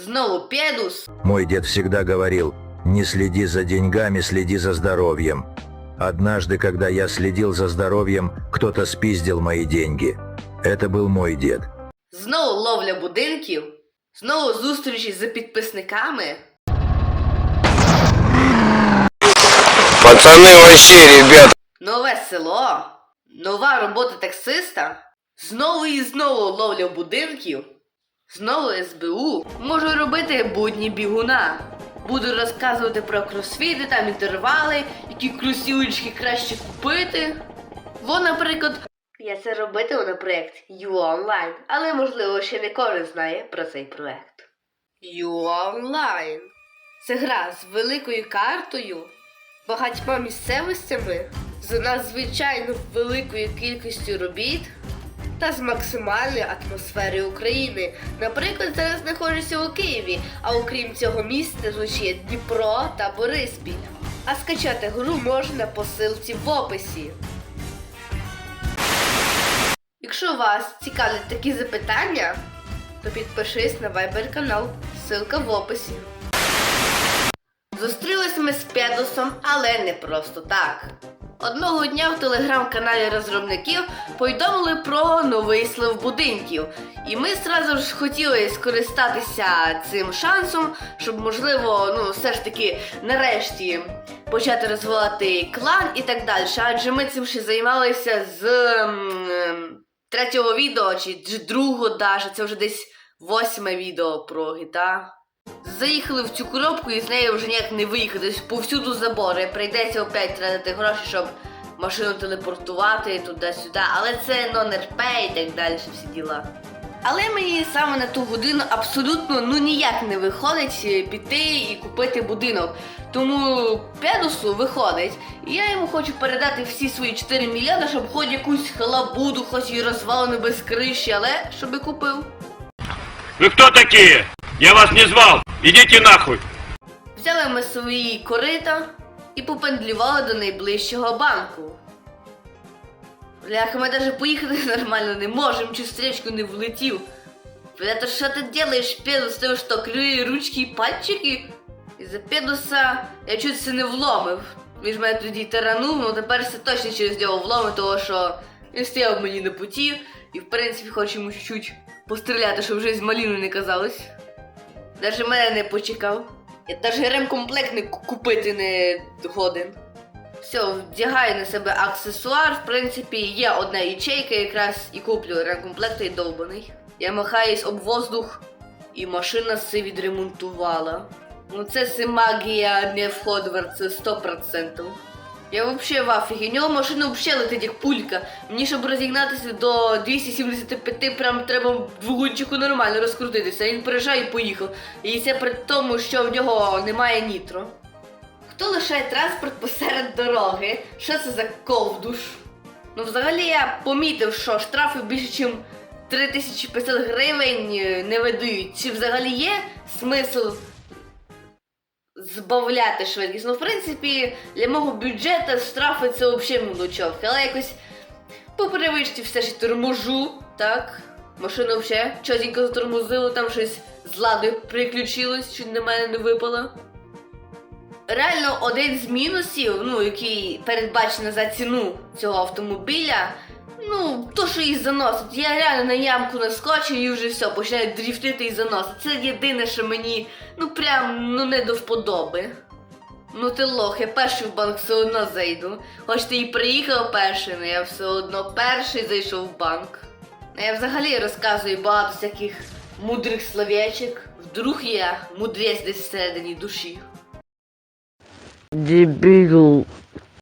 Знову педус. Мой дед всегда говорил, не следи за деньгами, следи за здоровьем. Однажды, когда я следил за здоровьем, кто-то спиздил мои деньги. Это был мой дед. Знову ловля будинків. Знову зустрічі з підписниками. Пацаны вообще, ребят, Нове село. Нова робота таксиста. Знову і знову ловля будинків. Знову СБУ. Можу робити будні бігуна. Буду розказувати про кросфіти, там інтервали, які кросівочки краще купити. Во, наприклад, я це робитиму на проєкт YouOnline, але можливо ще не кожен знає про цей проєкт. YouOnline. Це гра з великою картою, багатьма місцевостями, з надзвичайно великою кількістю робіт та з максимальною атмосферою України. Наприклад, зараз знаходжуся у Києві, а окрім цього міста звучить Дніпро та Бориспіль. А скачати гру можна по ссылці в описі. Якщо вас цікавлять такі запитання, то підпишись на Viber канал, ссылка в описі. Зустрілись ми з Педусом, але не просто так. Одного дня в телеграм-каналі розробників повідомили про новий слив будинків. І ми зразу ж хотіли скористатися цим шансом, щоб, можливо, ну, все ж таки нарешті почати розвивати клан і так далі. Адже ми цим ще займалися з м, ем, третього відео, чи другого даже, це вже десь восьме відео про GTA. Заїхали в цю коробку і з нею вже ніяк не виїхати. Тобто Повсюду забори. Прийдеться опять тратити гроші, щоб машину телепортувати туди-сюди. Але це нон-РП і так далі, всі діла. Але мені саме на ту годину абсолютно ну ніяк не виходить е, піти і купити будинок. Тому Педусу виходить, і я йому хочу передати всі свої 4 мільйони, щоб хоч якусь халабуду, хоч і розвалену без криші, але щоб купив. Вы кто такие? Я вас не звал. Идите нахуй. Взяли ми свої корита і попендлювали до найближчого банку. Бляха, ми навіть поїхати нормально не можемо, чи стрічку не влетів. Бля, що ти делаєш, Педус? Ти що, клює ручки і пальчики? І за Педуса я чуть це не вломив. Він ж мене тоді таранув, ну тепер це точно через нього вломив, того що він стояв мені на путі, і в принципі хочу йому чуть-чуть постріляти, щоб вже з маліну не казалось. Даже мене не почекав. Я навіть ремкомплект не купити не годен. Все, вдягаю на себе аксесуар. В принципі, є одна ячейка, якраз і куплю ремкомплект той довбаний. Я махаюсь об воздух, і машина все відремонтувала. Ну це си магія не в це 100%. Я вообще в афігі. У нього машина вообще летить як пулька. Мені, щоб розігнатися до 275, прям треба двигунчику нормально розкрутитися. Він приїжджає і поїхав. І це при тому, що в нього немає нітро. Хто лишає транспорт посеред дороги? Що це за ковдуш? Ну, взагалі я помітив, що штрафи більше, ніж 3500 гривень е, не видають. Чи взагалі є смисл збавляти швидкість. Ну, в принципі, для мого бюджету штрафи це взагалі мудочок. Але якось по привичці все ж торможу, так? Машина взагалі чотенько затормозила, там щось з лади приключилось, чи на мене не випало. Реально, один з мінусів, ну, який передбачено за ціну цього автомобіля, ну, то, що її заносить. Я реально на ямку наскочив і вже все, починаю дріфтити і заносити. Це єдине, що мені, ну прям ну не до вподоби. Ну ти лох, я перший в банк все одно зайду. Хоч ти і приїхав перший, але я все одно перший зайшов в банк. А я взагалі розказую багато всяких мудрих словечок. Вдруг я мудрець десь всередині душі. Дебіл.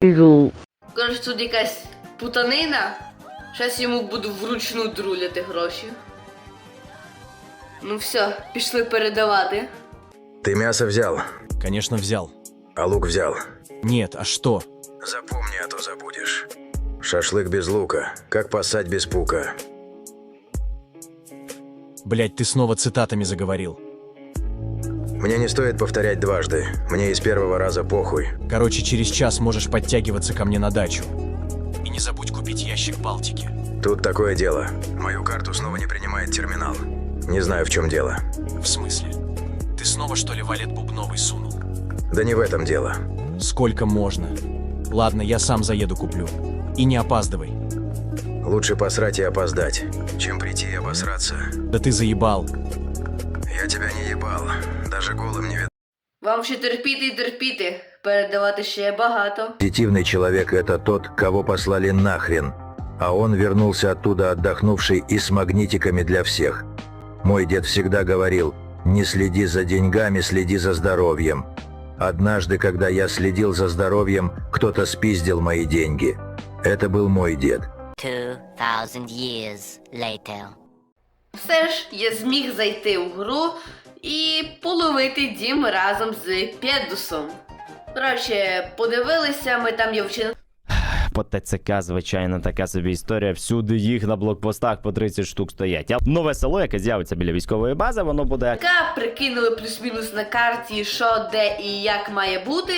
Дебіл. Коротше, тут якась путанина. Щас йому буду вручну друляти гроші. Ну все, пішли передавати. Ты мясо взял, Конечно, взял. а лук взял. Нет, а что? Запомни, а то забудешь. Шашлык без лука, как поссать без пука. Блять, ты снова цитатами заговорил. Мне не стоит повторять дважды. Мне из первого раза похуй. Короче, через час можешь подтягиваться ко мне на дачу И не забудь купить ящик Балтики. Тут такое дело. Мою карту снова не принимает терминал. Не знаю, в чем дело. В смысле? Ты снова, что ли, валет бубновый сунул? Да не в этом дело. Сколько можно? Ладно, я сам заеду куплю. И не опаздывай. Лучше посрать и опоздать, чем прийти и обосраться. Да ты заебал. Я тебя не ебал. Даже голым не видал. Вам ще терпіти і терпіти. Передавати ще багато. Позитивный человек – это тот, кого послали нахрен, а он вернулся оттуда отдохнувший и с магнитиками для всех. Мой дед всегда говорил, не следи за деньгами, следи за здоровьем. Однажды, когда я следил за здоровьем, кто-то спиздил мои деньги. Это был мой дед. 2,000 years later. Все ж я зміг зайти в гру і половити дім разом з Пєдусом. Коротше, подивилися, ми там є вчинили По ТЦК, звичайно, така собі історія. Всюди їх на блокпостах по 30 штук стоять. А нове село, яке з'явиться біля військової бази, воно буде прикинули плюс-мінус на карті, що, де і як має бути.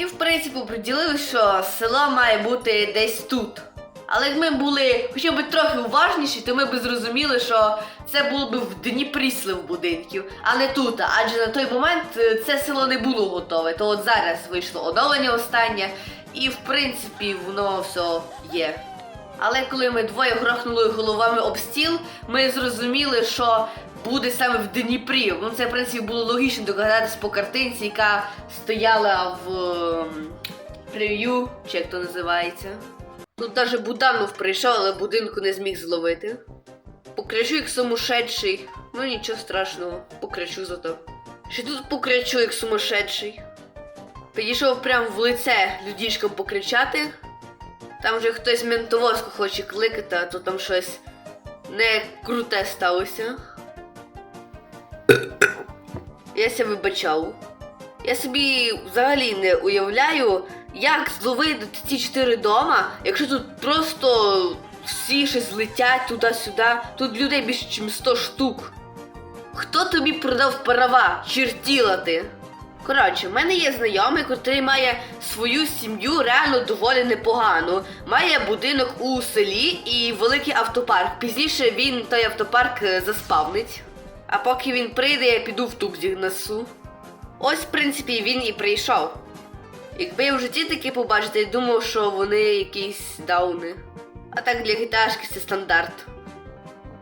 І в принципі приділили, що село має бути десь тут. Але як ми були хоча б трохи уважніші, то ми б зрозуміли, що це було б в Дніпрі слив будинків, а не тут. Адже на той момент е, це село не було готове. То от зараз вийшло оновлення останнє, і в принципі воно все є. Але коли ми двоє грохнули головами об стіл, ми зрозуміли, що буде саме в Дніпрі. Ну це в принципі було логічно догадатись по картинці, яка стояла в ем, прев'ю, чи як то називається. Тут навіть Буданов прийшов, але будинку не зміг зловити. Покричу як сумасшедший. Ну нічого страшного, покричу зато. Ще тут покричу як сумасшедший. Підійшов прямо в лице людішкам покричати. Там вже хтось ментовозку хоче кликати, а то там щось не круте сталося. Я ся вибачав. Я собі взагалі не уявляю, як зловити ці чотири дома, якщо тут просто всі щось летять туди-сюди. Тут людей більше, ніж 100 штук. Хто тобі продав права? Чертіла ти? Коротше, в мене є знайомий, який має свою сім'ю реально доволі непогану. Має будинок у селі і великий автопарк. Пізніше він той автопарк е, заспавнить. А поки він прийде, я піду в туб зігнесу. Ось, в принципі, він і прийшов. Якби я в житті таке побачити, я думав, що вони якісь дауни. А так для гіташки це стандарт.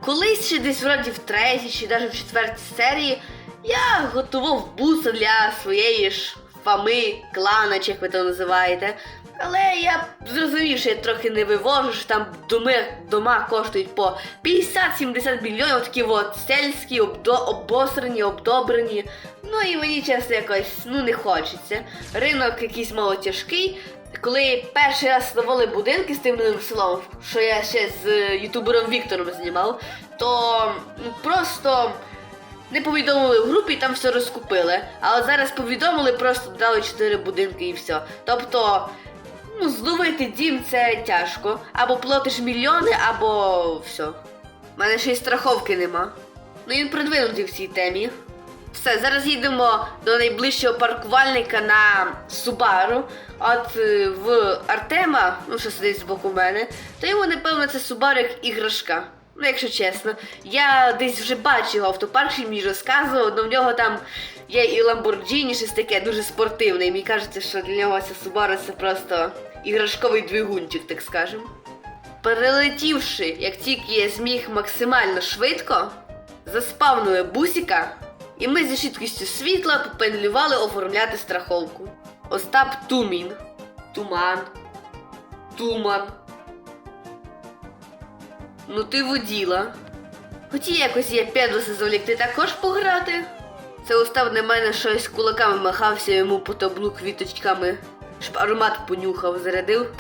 Колись ще десь вроді в третій чи навіть в четвертій серії я готував буса для своєї ж фами, клана, чи як ви то називаєте. Але я зрозумів, що я трохи не вивожу, що там доми, дома коштують по 50-70 мільйонів, такі от сельські, обдо, обосрані, обдобрені. Ну і мені чесно якось ну не хочеться. Ринок якийсь мало тяжкий. Коли перший раз ставали будинки з тим новим селом, що я ще з е, ютубером Віктором знімав, то просто не повідомили в групі і там все розкупили. А зараз повідомили, просто дали 4 будинки і все. Тобто, ну, зловити дім це тяжко. Або платиш мільйони, або все. У мене ще й страховки нема. Ну він продвинутий в цій темі. Все, зараз їдемо до найближчого паркувальника на Субару. От е, в Артема, ну що сидить з боку мене, то йому, напевно, це Субару як іграшка. Ну, якщо чесно, я десь вже його автопарк, що мені розказував, але в нього там є і Ламборджіні, щось таке дуже спортивне. І мені кажеться, що для нього ця Субару це просто іграшковий двигунчик, так скажемо. Перелетівши, як тільки я зміг максимально швидко, заспавнили бусіка, і ми зі швидкістю світла попенлювали оформляти страховку. Остап Тумін. Туман. Туман. Ну ти воділа. Хотів якось я п'ядуси завлікти також пограти. Це Остап на мене щось кулаками махався йому по таблу квіточками, щоб аромат понюхав, зарядив.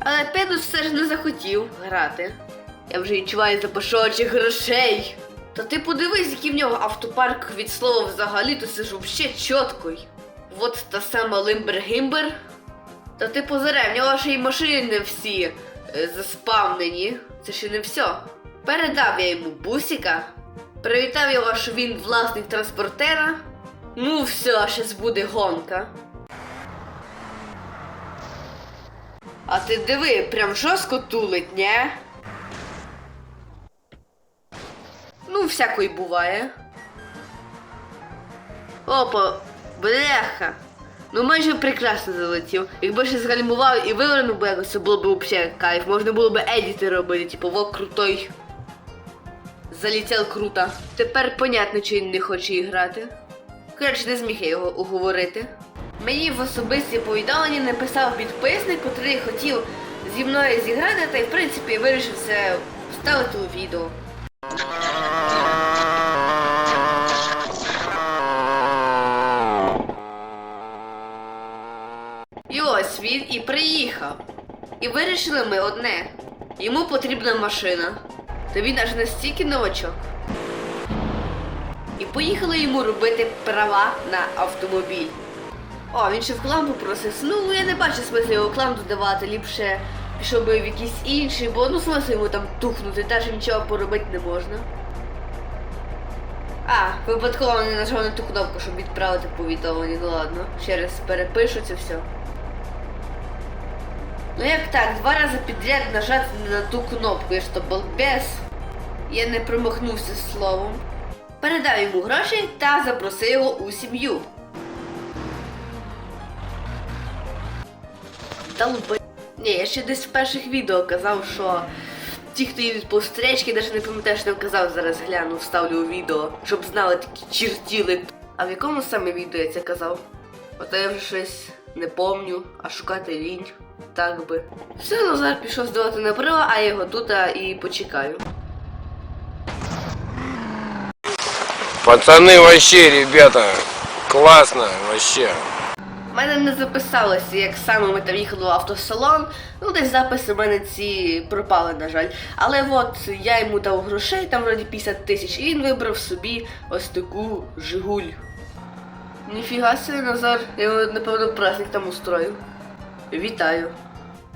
Але Педус все ж не захотів грати. Я вже відчуваю запашочок грошей. Та ти подивись, який в нього автопарк від слова взагалі, то це ж взагалі чітко. От та сама Лимбер-Гімбер. Та ти позирай, в нього ще й машини всі е, заспавнені. Це ще не все. Передав я йому бусика, привітав його, що він власник транспортера. Ну все, щас буде гонка. А ти диви, прям жорстко тулить, не? Ну, всякої буває. Опа, бляха. Ну майже прекрасно залетів. Якби ще згальмував і вивернув би якось, це було б взагалі кайф. Можна було б едіти робити, типу, во крутой. Залетів круто. Тепер понятно, чи він не хоче грати. Коротше, не зміг я його уговорити. Мені в особисті повідомлення написав підписник, котрий хотів зі мною зіграти, та й в принципі вирішив це вставити у відео. І ось він і приїхав. І вирішили ми одне. Йому потрібна машина. Та він аж настільки новачок. І поїхали йому робити права на автомобіль. О, він ще в клам попросився. Ну, я не бачу смислу його в клам додавати, ліпше пішов би в якийсь інший, бо ну смисл йому там тухнути, теж нічого поробити не можна. А, випадково не нажав на ту кнопку, щоб відправити повідомлення. Ну ладно, ще раз перепишу це все. Ну як так, два рази підряд нажати на ту кнопку, я ж то балбес. Я не промахнувся словом. Передав йому гроші та запросив його у сім'ю. Долби. Ні, я ще десь в перших відео казав, що ті, хто їдуть по встречки, навіть не пам'ятаю, що я казав, зараз гляну, вставлю у відео, щоб знали такі чертіли. А в якому саме відео я це казав? Ото я вже щось не помню, а шукати лінь. Так би. Все, Назар пішов здавати направо, а я його тут а, і почекаю. Пацаны вообще, ребята, классно вообще. Мене не записалося, як саме ми там їхали в автосалон. Ну, десь записи в мене ці пропали, на жаль. Але от я йому дав грошей, там вроді 50 тисяч, і він вибрав собі ось таку Жигуль. Ніфіга собі, Назар, я напевно, праздник там устрою. Вітаю.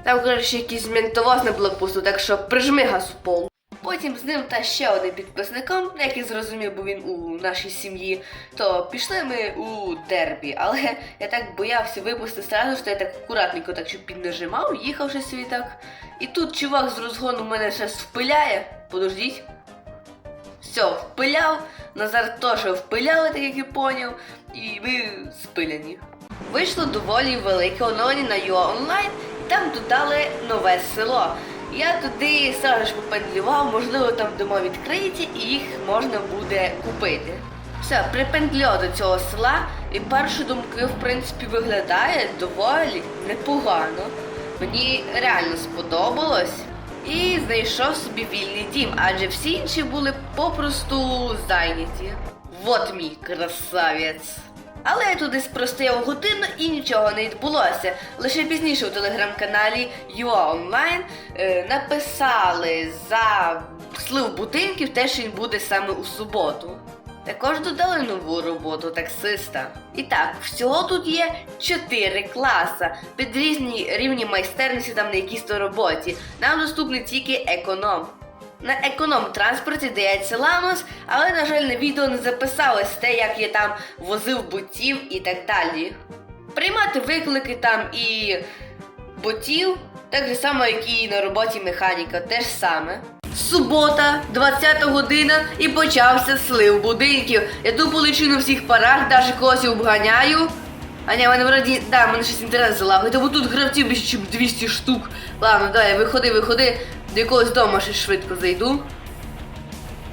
Там, коротше, якийсь ментовоз на блокпосту, так що прижми газ в пол. Потім з ним та ще одним підписником, як я зрозумів, бо він у нашій сім'ї, то пішли ми у дербі, але я так боявся випустити сразу, що я так акуратненько так щоб піднажимав, їхав ще собі так. І тут чувак з розгону мене щось впиляє. Подождіть. Все, впиляв, Назар теж впиляли, так як я поняв, і ми спиляні. Вийшло доволі велике оновлення на UA Online, і там додали нове село. Я туди сразу ж попендлював, можливо, там дома відкриті і їх можна буде купити. Все, припендлював до цього села, і перші думки, в принципі, виглядає доволі непогано. Мені реально сподобалось. І знайшов собі вільний дім, адже всі інші були попросту зайняті. Вот мій красавець. Але я туди спростояв годину і нічого не відбулося. Лише пізніше у телеграм-каналі Online е, написали за слив будинків те, що він буде саме у суботу. Також додали нову роботу таксиста. І так, всього тут є 4 класа під різні рівні майстерності там на якійсь роботі. Нам доступний тільки економ. На економ транспорті дається Ланос, але, на жаль, на відео не записалось те, як я там возив ботів і так далі. Приймати виклики там і ботів, так же само, як і на роботі механіка, те ж саме. Субота, 20 година, і почався слив будинків. Я тупо лечу на всіх парах, навіть когось обганяю. А ні, мене вроді, да, мене щось інтерес залагує, бо тут гравців більше, ніж 200 штук. Ладно, давай, виходи, виходи, до якогось дому ще швидко зайду.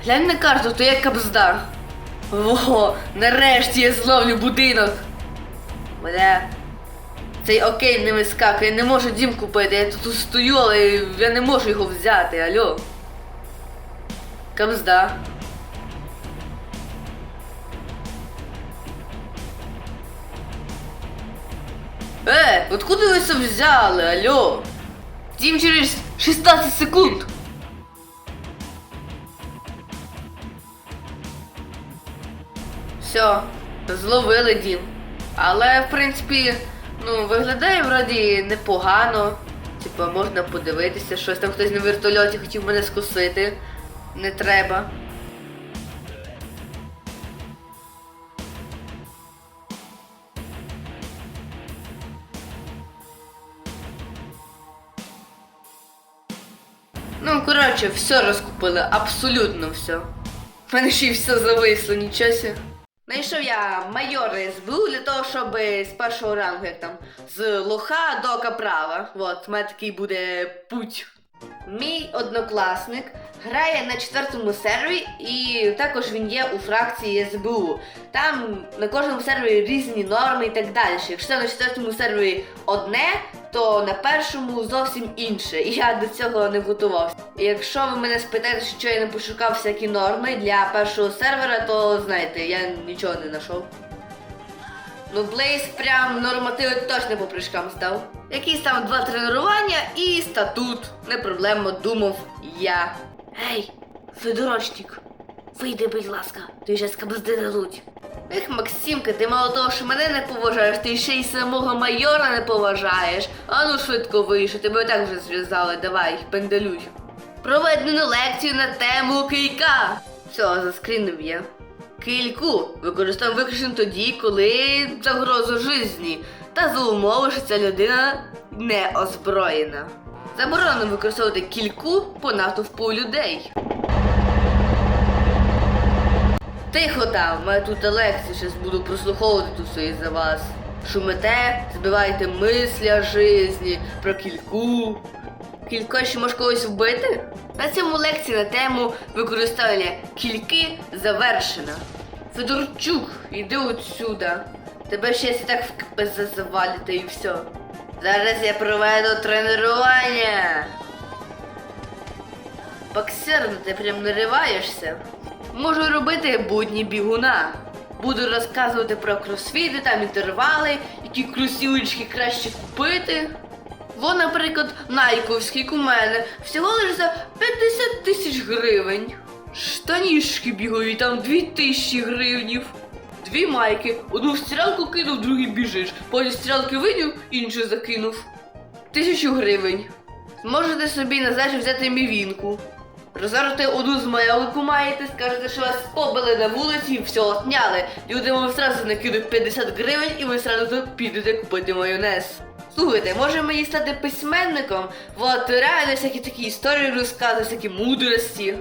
Глянь на карту, то як кабзда. Ого, нарешті я зловлю будинок. Бля. Цей окей не вискакує, я не можу дім купити, я тут стою, але я не можу його взяти, алло. Кабзда. Е, откуда ви це взяли, алло? Дім через 16 секунд. Все, зловили дім. Але, в принципі, ну, виглядає вроді непогано. Типа, можна подивитися, щось там хтось на вертольоті хотів мене скусити. Не треба. Ну, все розкупили, абсолютно все. В мене ще й все зависло, нічого Найшов я майор СБУ для того, щоб з першого рангу, як там, з лоха до каправа. От, в мене такий буде путь. Мій однокласник грає на четвертому сервері, і також він є у фракції СБУ. Там на кожному сервері різні норми і так далі. Якщо на четвертому сервері одне, то на першому зовсім інше. І я до цього не готувався. Якщо ви мене спитаєте, що я не пошукав всякі норми для першого сервера, то знаєте, я нічого не знайшов. Ну, Блейз прям нормативи точно по прыжкам здав. Якісь там два тренування і статут. Не проблема, думав я. Гей, Федорочник, вийди, будь ласка, ти вже скабзди дадуть. Ех, Максимка, ти мало того, що мене не поважаєш, ти ще й самого майора не поважаєш. А ну швидко вийшов, тебе так вже зв'язали, давай, пенделюй. Проведену лекцію на тему кийка. Все, заскрінив я. Кильку використовуємо виключно тоді, коли загрозу житті, та за умови, що ця людина не озброєна. Заборонено використовувати кільку по натовпу людей. Тихо там, мене тут лекції, щас буду прослуховувати тут все із-за вас. Шумите, збиваєте мислі о житті, про кільку. Кілько ще може когось вбити? На цьому лекції на тему використання кільки завершена. Федорчук, іди отсюда. Тебе ще так в КПЗ завалити і все. Зараз я проведу тренування. Боксер, ти прям нариваєшся. Можу робити будні бігуна. Буду розказувати про кросфіти, там інтервали, які кросівочки краще купити. Во, наприклад, найковський у мене всього лише за 50 тисяч гривень. Штанішки бігові, там 2 тисячі гривнів. Дві майки, одну в стиралку кинув, другий біжиш. Потім стиралки виняв, іншу закинув. Тисячу гривень. Зможете собі на здачу взяти мівінку. Розорити одну з майолику маєте, скажете, що вас побили на вулиці і все отняли. Люди вам зразу накидуть 50 гривень і ви зразу підете купити майонез. Слухайте, може мені стати письменником? От реально всякі такі історії розказувати, всякі мудрості.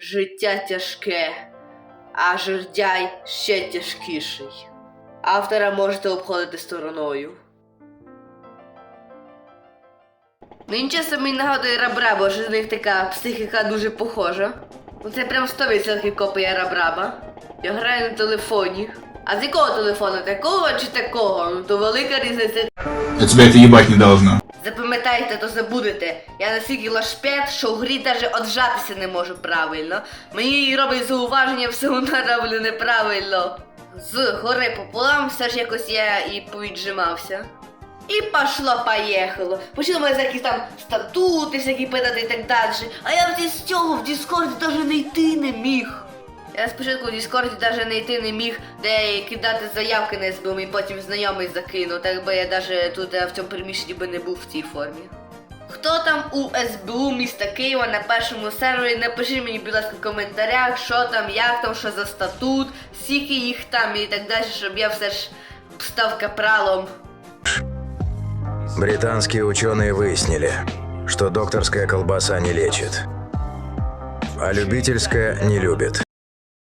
Життя тяжке, а жердяй ще тяжкіший. Автора можете обходити стороною. Він мені нагадує Рабраба, що з них така психіка дуже похожа. Це прям 100% копія Рабраба. Я граю на телефоні. А з якого телефону? Такого чи такого? Ну то велика різниця. А тебя это ебать не должно. Запам'ятайте, то забудете. Я настільки лашпет, що в грі навіть отжатися не можу правильно. Мені роблять зауваження, все одно роблю неправильно. З гори пополам все ж якось я і повіджимався. І пошло поїхало. Почали мене за якісь там статути, всякі питати і так далі. А я з цього в Діскорді навіть не йти не міг. Я спочатку в Діскорді навіть йти не міг, де кидати заявки на СБУ, і потім знайомий закинув, так би я навіть тут е, в цьому приміщенні би не був в цій формі. Хто там у СБУ міста Києва на першому сервері, напишіть мені, будь ласка, в коментарях, що там, як там, що за статут, скільки їх там і так далі, щоб я все ж став капралом. Британские ученые выяснили, что докторская колбаса не лечит, а любительская не любит.